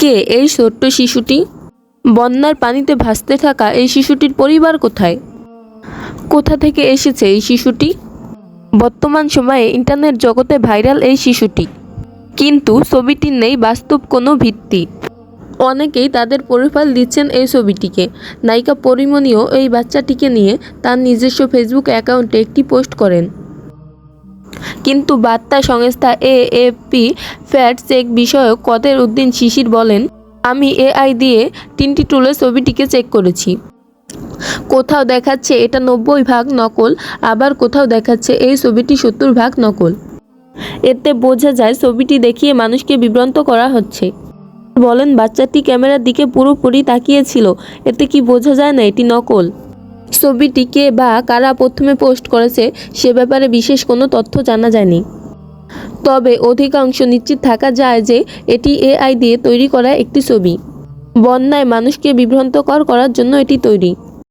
কে এই ছোট্ট শিশুটি? বন্যার পানিতে ভাসতে থাকা এই শিশুটির পরিবার কোথায়? কোথা থেকে এসেছে এই শিশুটি? বর্তমান সময়ে ইন্টারনেট জগতে ভাইরাল এই শিশুটি। কিন্তু ছবিটির নেই বাস্তব কোনো ভিত্তি। অনেকেই তাদের প্রোফাইল দিচ্ছেন এই ছবিটিকে। নায়িকা পরিমণিও এই বাচ্চাটিকে নিয়ে তার নিজস্ব ফেসবুক অ্যাকাউন্টে একটি পোস্ট করেন। কিন্তু বার্তা সংস্থা এএপি ফ্যাট চেক বিষয়ক কদের উদ্দিন শিশির বলেন, আমি এআই দিয়ে তিনটি টুলের ছবিটিকে চেক করেছি। কোথাও দেখাচ্ছে এটা নব্বই ভাগ নকল, আবার কোথাও দেখাচ্ছে এই ছবিটি সত্তর ভাগ নকল। এতে বোঝা যায় ছবিটি দেখিয়ে মানুষকে বিভ্রান্ত করা হচ্ছে। বলেন, বাচ্চাটি ক্যামেরার দিকে পুরোপুরি তাকিয়েছিল, এতে কি বোঝা যায় না এটি নকল? ছবিটি কে বা কারা প্রথমে পোস্ট করেছে সে ব্যাপারে বিশেষ কোনো তথ্য জানা যায়নি। তবে অধিকাংশ নিশ্চিত থাকা যায় যে এটি এআই দিয়ে তৈরি করা একটি ছবি। বন্যায় মানুষকে বিভ্রান্তকর করার জন্য এটি তৈরি।